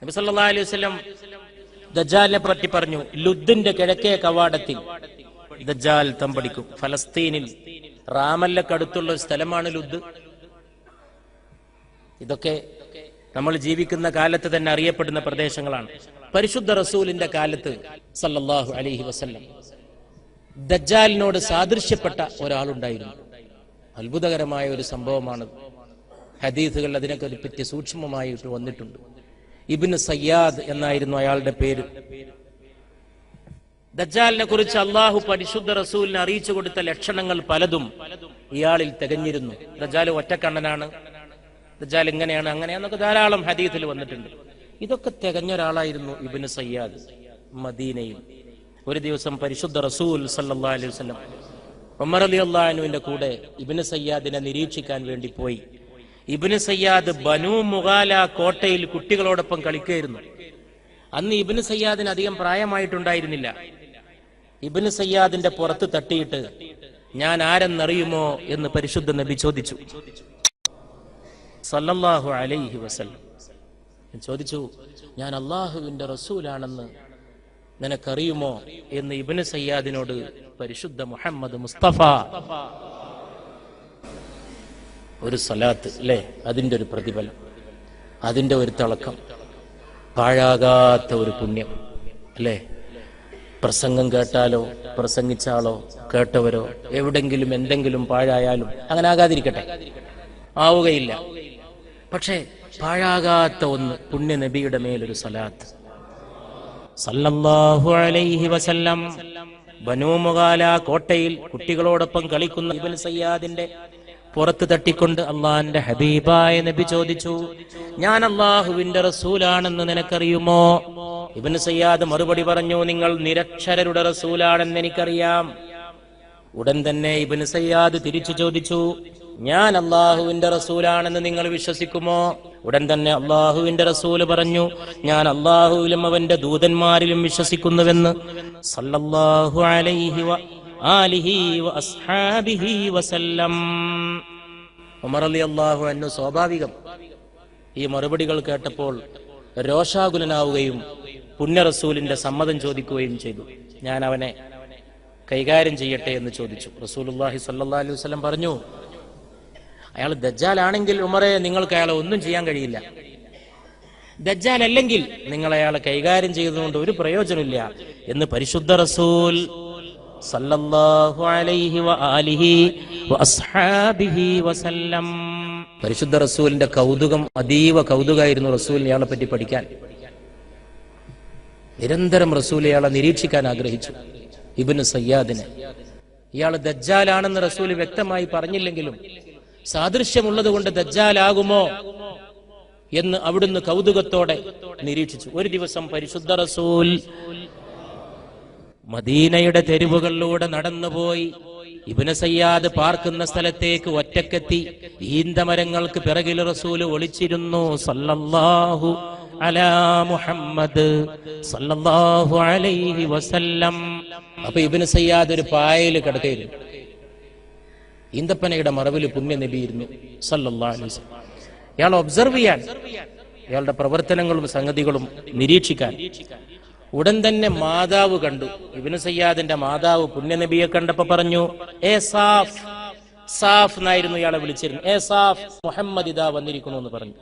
നബി അലൈഹി ദജ്ജാലിനെ പറ്റി പറഞ്ഞു. ലുദ്ദിന്റെ കിഴക്കേ കവാടത്തിൽ ദജ്ജാൽ തമ്പടിക്കും. ഫലസ്തീനിൽ റാമല്ലക്കടുത്തുള്ള ഒരു സ്ഥലമാണ് ലുദ്. ഇതൊക്കെ നമ്മൾ ജീവിക്കുന്ന കാലത്ത് തന്നെ അറിയപ്പെടുന്ന പ്രദേശങ്ങളാണ്. പരിശുദ്ധ റസൂലിന്റെ കാലത്ത് സല്ലല്ലാഹു അലൈഹി വസല്ലം ദജാലിനോട് സാദൃശ്യപ്പെട്ട ഒരാളുണ്ടായിരുന്നു. അത്ഭുതകരമായ ഒരു സംഭവമാണ്. ഹദീസുകൾ അതിനൊക്കെ പറ്റി സൂക്ഷ്മമായിട്ട് വന്നിട്ടുണ്ട്. ഇബിന് സയ്യാദ് എന്നായിരുന്നു അയാളുടെ പേര്. ദജാലിനെ കുറിച്ച് അള്ളാഹു പരിശുദ്ധ റസൂലിനെ അറിയിച്ചു കൊടുത്ത ലക്ഷണങ്ങൾ പലതും ഇയാളിൽ തികഞ്ഞിരുന്നു. ദജാൽ ഒറ്റക്കണ്ണനാണ്. ദജാൽ ഇങ്ങനെയാണ് അങ്ങനെയാണെന്നൊക്കെ ധാരാളം ഹദീസിൽ വന്നിട്ടുണ്ട്. ഇതൊക്കെ തികഞ്ഞ ഒരാളായിരുന്നു ഇബിന് സയ്യാദ് മദീനയിൽ. ഒരു ദിവസം പരിശുദ്ധ റസൂൽ സല്ലാ അലൈഹി വസല്ലം ഉമർ അലി അള്ളാഹുവിന്റെ കൂടെ ഇബിന് സയ്യാദിനെ നിരീക്ഷിക്കാൻ വേണ്ടി പോയി. ഇബിന് സയ്യാദ് ബനു മുഗാല കോട്ടയിൽ കുട്ടികളോടൊപ്പം കളിക്കുകയായിരുന്നു. അന്ന് ഇബിന് സയ്യാദിന് അധികം പ്രായമായിട്ടുണ്ടായിരുന്നില്ല. ഇബിന് സയ്യാദിന്റെ പുറത്ത് തട്ടിയിട്ട് ഞാൻ ആരെന്നറിയുമോ എന്ന് പരിശുദ്ധ നബി ചോദിച്ചു. സല്ലല്ലാഹു അലൈഹി വസല്ലം. ചോദിച്ചു ഞാൻ അള്ളാഹുവിന്റെ റസൂലാണെന്ന് നിനക്കറിയുമോ? എന്ന് ഇബിന് സയ്യാദിനോട് പരിശുദ്ധ മുഹമ്മദ് മുസ്തഫ ഒരു സലാത്ത് അല്ലേ? അതിന്റെ ഒരു പ്രതിഫലം. അതിന്റെ ഒരു തിളക്കം. പാഴാകാത്ത ഒരു പുണ്യം അല്ലേ? പ്രസംഗം കേട്ടാലോ പ്രസംഗിച്ചാലോ കേട്ടവരോ എവിടെങ്കിലും എന്തെങ്കിലും പാഴായാലും അങ്ങനെ ആകാതിരിക്കട്ടെ. ആവുകയില്ല. പക്ഷേ പാഴാകാത്ത ഒന്ന് പുണ്യ നബിയുടെ മേലൊരു സലാത്ത്. സല്ലല്ലാഹു അലൈഹി വസല്ലം ബനൂമുകാല കോട്ടയിൽ കുട്ടികളോടൊപ്പം കളിക്കുന്ന ഇബൻ സയ്യാദിന്റെ പുറത്ത് തട്ടിക്കൊണ്ട് അള്ളാന്റെ ഹബീബായ നബി ചോദിച്ചു ഞാൻ അള്ളാഹുവിന്റെ റസൂലാണെന്ന് നിനക്കറിയുമോ? ഇബൻ സയ്യാദ് മറുപടി പറഞ്ഞു നിങ്ങൾ നിരക്ഷരരുടെ റസൂലാണെന്ന് എനിക്കറിയാം. ഉടൻ തന്നെ ഇബൻ സയ്യാദ് തിരിച്ചു ചോദിച്ചു ഞാൻ അള്ളാഹുവിന്റെ റസൂലാണെന്ന് നിങ്ങൾ വിശ്വസിക്കുമോ? ഉടൻ തന്നെ അള്ളാഹുവിന്റെ റസൂൽ പറഞ്ഞു ഞാൻ അള്ളാഹുവിലും അവന്റെ ദൂതന്മാരിലും വിശ്വസിക്കുന്നുവെന്ന് സല്ലല്ലാഹു അലൈഹി ആലിഹി വസല്ലം. ഉമർ സ്വാഭാവികം ഈ മറുപടികൾ കേട്ടപ്പോൾ രോഷാകുലനാവുകയും പുണ്യറസൂലിന്റെ സമ്മതം ചോദിക്കുകയും ചെയ്തു. ഞാൻ അവനെ കൈകാര്യം ചെയ്യട്ടെ എന്ന് ചോദിച്ചു. റസൂലുല്ലാഹി സല്ലല്ലാഹു അലൈഹി വസല്ലം പറഞ്ഞു അയാൾ ദജ്ജാലാണെങ്കിൽ ഉമറെ നിങ്ങൾക്ക് അയാളെ ഒന്നും ചെയ്യാൻ കഴിയില്ല. ദജ്ജാൽ അല്ലെങ്കിൽ നിങ്ങൾ അയാളെ കൈകാര്യം ചെയ്തതുകൊണ്ട് ഒരു പ്രയോജനമില്ല. എന്ന് പരിശുദ്ധ റസൂൽ സല്ലല്ലാഹു അലൈഹി വ വ അസ്ഹാബിഹി വസല്ലം. പരിശുദ്ധ റസൂലിന്റെ കൗതുകം അതീവ കൗതുകമായിരുന്നു റസൂലിനെ ഇയാളെ പറ്റി പഠിക്കാൻ. നിരന്തരം റസൂൽ നിരീക്ഷിക്കാൻ ആഗ്രഹിച്ചു. ഇബിന് സയ്യാദിനെ. ഇയാൾ ദജ്ജാലാണെന്ന് റസൂൽ വ്യക്തമായി പറഞ്ഞില്ലെങ്കിലും സാദൃശ്യമുള്ളത് കൊണ്ട് ദജ്ജാലാകുമോ എന്ന് അവിടുന്ന് കൗതുകത്തോടെ നിരീക്ഷിച്ചു. ഒരു ദിവസം പരിശുദ്ധ റസൂൽ മദീനയുടെ തെരുവുകളിലൂടെ നടന്നുപോയി. ഇബിന് സയ്യാദ് പാർക്കുന്ന സ്ഥലത്തേക്ക് ഒറ്റക്കെത്തി. ഈന്തമരങ്ങൾക്ക് പിറകിൽ റസൂൽ ഒളിച്ചിരുന്നു. സല്ലല്ലാഹു അലാ മുഹമ്മദ് സല്ലല്ലാഹു അലൈഹി വസല്ലം. അപ്പൊ ഇബിന് സയ്യാദ് ഒരു പായയിൽ കിടക്കയിരുന്നു ഈന്തപ്പനയുടെ മറവിൽ പുണ്യ നബിയിരുന്നു സല്ലല്ലാഹു അലൈഹി വസല്ലം. ഇയാൾ ഒബ്സർവ് ചെയ്യാൻ ഇയാളുടെ പ്രവർത്തനങ്ങളും സംഗതികളും നിരീക്ഷിക്കാൻ. ഉടൻ തന്നെ മാതാവ് കണ്ടു. ഇബിന് സയ്യാദിന്റെ മാതാവ് പുണ്യനബിയെ കണ്ടപ്പോ പറഞ്ഞു ഏ സാഫ് സാഫ് എന്നായിരുന്നു ഇയാളെ വിളിച്ചിരുന്നു ഏ സാഫ് മുഹമ്മദ് ഇതാ വന്നിരിക്കുന്നു എന്ന് പറഞ്ഞു.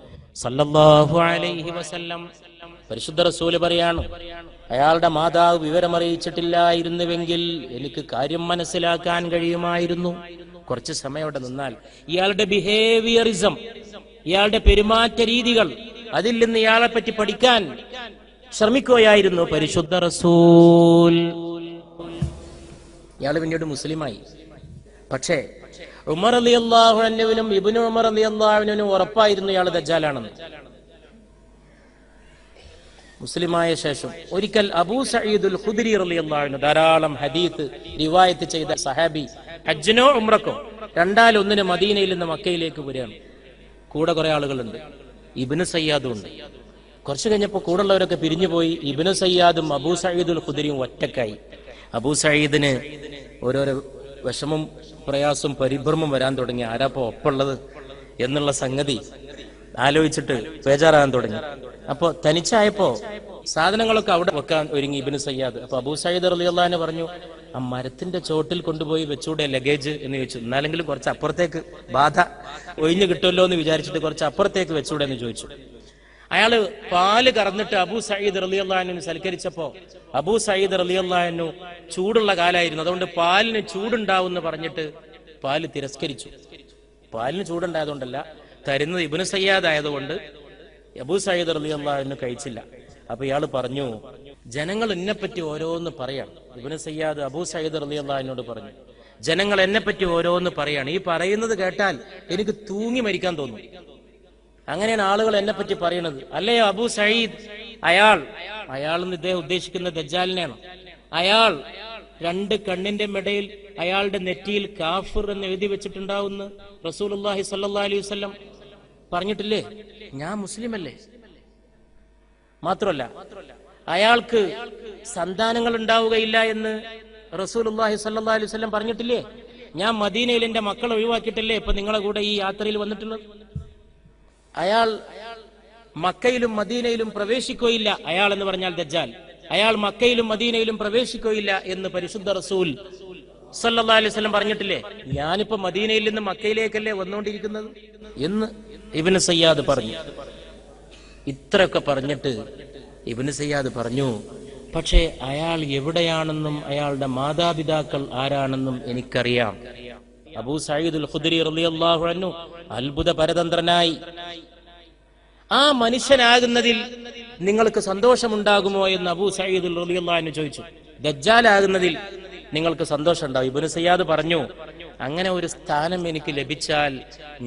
സല്ലല്ലാഹു അലൈഹി വസല്ലം പരിശുദ്ധ റസൂൽ പറയാണ് അയാളുടെ മാതാവ് വിവരമറിയിച്ചിട്ടില്ലായിരുന്നുവെങ്കിൽ എനിക്ക് കാര്യം മനസ്സിലാക്കാൻ കഴിയുമായിരുന്നു. കുറച്ച് സമയം അവിടെ നിന്നാൽ ഇയാളുടെ ബിഹേവിയറിസം ഇയാളുടെ പെരുമാറ്റ രീതികൾ അതിൽ നിന്ന് ഇയാളെ പറ്റി പഠിക്കാൻ ശ്രമിക്കുകയായിരുന്നു പരിശുദ്ധ റസൂൽ. ഇയാൾ പിന്നീട് മുസ്ലിമായി. പക്ഷേ ഉമർ അലി അള്ളാഹുവിനും ഇബിനു ഉമർ അലി അള്ളാഹുവിനും ഉറപ്പായിരുന്നു ഇയാൾ ദജാലാണെന്ന് മുസ്ലിമായ ശേഷം ഒരിക്കൽ അബൂ സയ്യിദുൽ ഖുദരി അലി അള്ളാഹുവിന് ധാരാളം ഹദീത്ത് റിവായത്ത് ചെയ്ത സഹാബി ഹജ്ജിനോ ഉമ്രക്കോ രണ്ടാലൊന്നിന് മദീനയിൽ നിന്ന് മക്കയിലേക്ക് വരികയാണ്. കൂടെ കുറെ ആളുകളുണ്ട്. ഇബിന് സയ്യാദും ഉണ്ട്. കുറച്ചു കഴിഞ്ഞപ്പോൾ കൂടുള്ളവരൊക്കെ പിരിഞ്ഞുപോയി ഇബിന് സയ്യാദും അബൂ സയ്യിദുൽ ഖുദരിയും ഒറ്റക്കായി. അബൂ സയ്യിദിന് ഓരോരോ വിഷമം പ്രയാസം പരിഭ്രമം വരാൻ തുടങ്ങി. ആരാപ്പോ ഒപ്പുള്ളത് എന്നുള്ള സംഗതി ആലോചിച്ചിട്ട് ബേജാറാകാൻ തുടങ്ങി. അപ്പൊ തനിച്ചായപ്പോ സാധനങ്ങളൊക്കെ അവിടെ വെക്കാൻ ഒരുങ്ങി ഇബിന് സയ്യാദ്. അപ്പൊ അബൂ സയ്യിദ് റളിയല്ലാഹു പറഞ്ഞു ആ മരത്തിന്റെ ചോട്ടിൽ കൊണ്ടുപോയി വെച്ചൂടെ ലഗേജ്? എന്ന് ചോദിച്ചു. എന്നാലെങ്കിലും കുറച്ച് അപ്പുറത്തേക്ക് ബാധ ഒഴിഞ്ഞു കിട്ടുമല്ലോ എന്ന് വിചാരിച്ചിട്ട് കുറച്ച് അപ്പുറത്തേക്ക് വെച്ചൂടെ എന്ന് ചോദിച്ചു. അയാൾ പാൽ കറന്നിട്ട് അബൂ സയ്യിദ് റളിയല്ലാഹുവിനെ സൽക്കരിച്ചപ്പോ അബൂ സയ്യിദ് റളിയല്ലാഹു ചൂടുള്ള കാലായിരുന്നു. അതുകൊണ്ട് പാലിന് ചൂടുണ്ടാവും പറഞ്ഞിട്ട് പാൽ തിരസ്കരിച്ചു. പാലിന് ചൂടുണ്ടായതുകൊണ്ടല്ല തരുന്നത് ഇബിന് സയ്യാദ് ആയതുകൊണ്ട് അബൂ സയ്യിദ് റളിയല്ലാഹു കഴിച്ചില്ല. അപ്പൊ ഇയാൾ പറഞ്ഞു ജനങ്ങൾ എന്നെപ്പറ്റി ഓരോന്ന് പറയാണ്. ഇബിന് സയ്യാദ് അബൂ സയ്യിദ് റളിയല്ലാഹുവിനോട് പറഞ്ഞു ജനങ്ങൾ എന്നെപ്പറ്റി ഓരോന്ന് പറയാണ്. ഈ പറയുന്നത് കേട്ടാൽ എനിക്ക് തൂങ്ങി മരിക്കാൻ തോന്നും. അങ്ങനെയാണ് ആളുകൾ എന്നെ പറ്റി പറയണത് അല്ലേ അബു സയ്യിദ്? അയാൾ അയാൾ എന്ന് ഇദ്ദേഹം ഉദ്ദേശിക്കുന്ന ദജാലിനെയാണ് അയാൾ രണ്ട് കണ്ണിന്റെ മെടയിൽ അയാളുടെ നെറ്റിയിൽ കാഫിർ എന്ന് എഴുതി വെച്ചിട്ടുണ്ടാവുന്ന റസൂലുള്ളാഹി സ്വല്ലല്ലാഹി അലൈഹി വസല്ലം. പറഞ്ഞിട്ടില്ലേ? ഞാൻ മുസ്ലിം അല്ലേ മാത്രമല്ല അയാൾക്ക് സന്താനങ്ങൾ ഉണ്ടാവുകയില്ല എന്ന് റസൂലുള്ളാഹി സ്വല്ലല്ലാഹി അലൈഹി വസല്ലം പറഞ്ഞിട്ടില്ലേ? ഞാൻ മദീനയിൽ എന്റെ മക്കളെ ഒഴിവാക്കിയിട്ടല്ലേ ഇപ്പൊ നിങ്ങളെ കൂടെ ഈ യാത്രയിൽ വന്നിട്ടുള്ളത്? അയാൾ മക്കയിലും മദീനയിലും പ്രവേശിക്കുകയില്ല. അയാൾ എന്ന് പറഞ്ഞാൽ ദജ്ജാൽ. അയാൾ മക്കയിലും മദീനയിലും പ്രവേശിക്കുകയില്ല എന്ന് പരിശുദ്ധ റസൂൽ സല്ലല്ലാഹു അലൈഹി വസല്ലം പറഞ്ഞിട്ടില്ലേ? ഞാനിപ്പോ മദീനയിൽ നിന്ന് മക്കയിലേക്കല്ലേ വന്നുകൊണ്ടിരിക്കുന്നത് എന്ന് ഇബ്നു സയ്യാദ് പറഞ്ഞു. ഇത്രയൊക്കെ പറഞ്ഞിട്ട് ഇബ്നു സയ്യാദ് പറഞ്ഞു പക്ഷേ അയാൾ എവിടെയാണെന്നും അയാളുടെ മാതാപിതാക്കൾ ആരാണെന്നും എനിക്കറിയാം. അബൂ സയ്യിദുൽ ഖുദരി റളിയല്ലാഹു അൻഹു അത്ഭുത പരതന്ത്രനായി ആ മനുഷ്യനാകുന്നതിൽ നിങ്ങൾക്ക് സന്തോഷമുണ്ടാകുമോ എന്ന് അബൂ റളിയല്ലാഹു അൻഹു ചോദിച്ചു. ദജ്ജാലാകുന്നതിൽ നിങ്ങൾക്ക് സന്തോഷം ഉണ്ടാവും ഇബ്നു സയ്യാദ് പറഞ്ഞു അങ്ങനെ ഒരു സ്ഥാനം എനിക്ക് ലഭിച്ചാൽ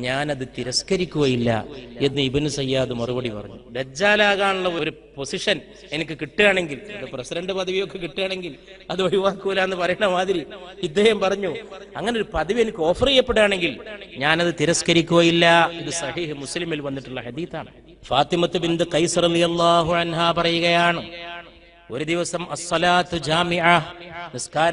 ഞാനത് തിരസ്കരിക്കുകയില്ല എന്ന് ഇബ്നു സയ്യാദ് മറുപടി പറഞ്ഞു. ദജ്ജാലാകാനുള്ള ഒരു പൊസിഷൻ എനിക്ക് കിട്ടുകയാണെങ്കിൽ പ്രസിഡന്റ് പദവിയൊക്കെ കിട്ടുകയാണെങ്കിൽ അത് ഒഴിവാക്കൂല എന്ന് പറയുന്ന മാതിരി ഇദ്ദേഹം പറഞ്ഞു അങ്ങനെ ഒരു പദവി എനിക്ക് ഓഫർ ചെയ്യപ്പെടുകയാണെങ്കിൽ ഞാനത് തിരസ്കരിക്കുകയില്ല. ഇത് സഹീഹ് മുസ്ലിമിൽ വന്നിട്ടുള്ള ഹദീത്താണ്. ഫാത്തിമത്ത് ബിന്ദു കൈസർ അലിയല്ലാഹു അൻഹ പറയുകയാണ്. ഒരു ദിവസം അസ്സലാത്തു ജാമിഅ നിസ്കാര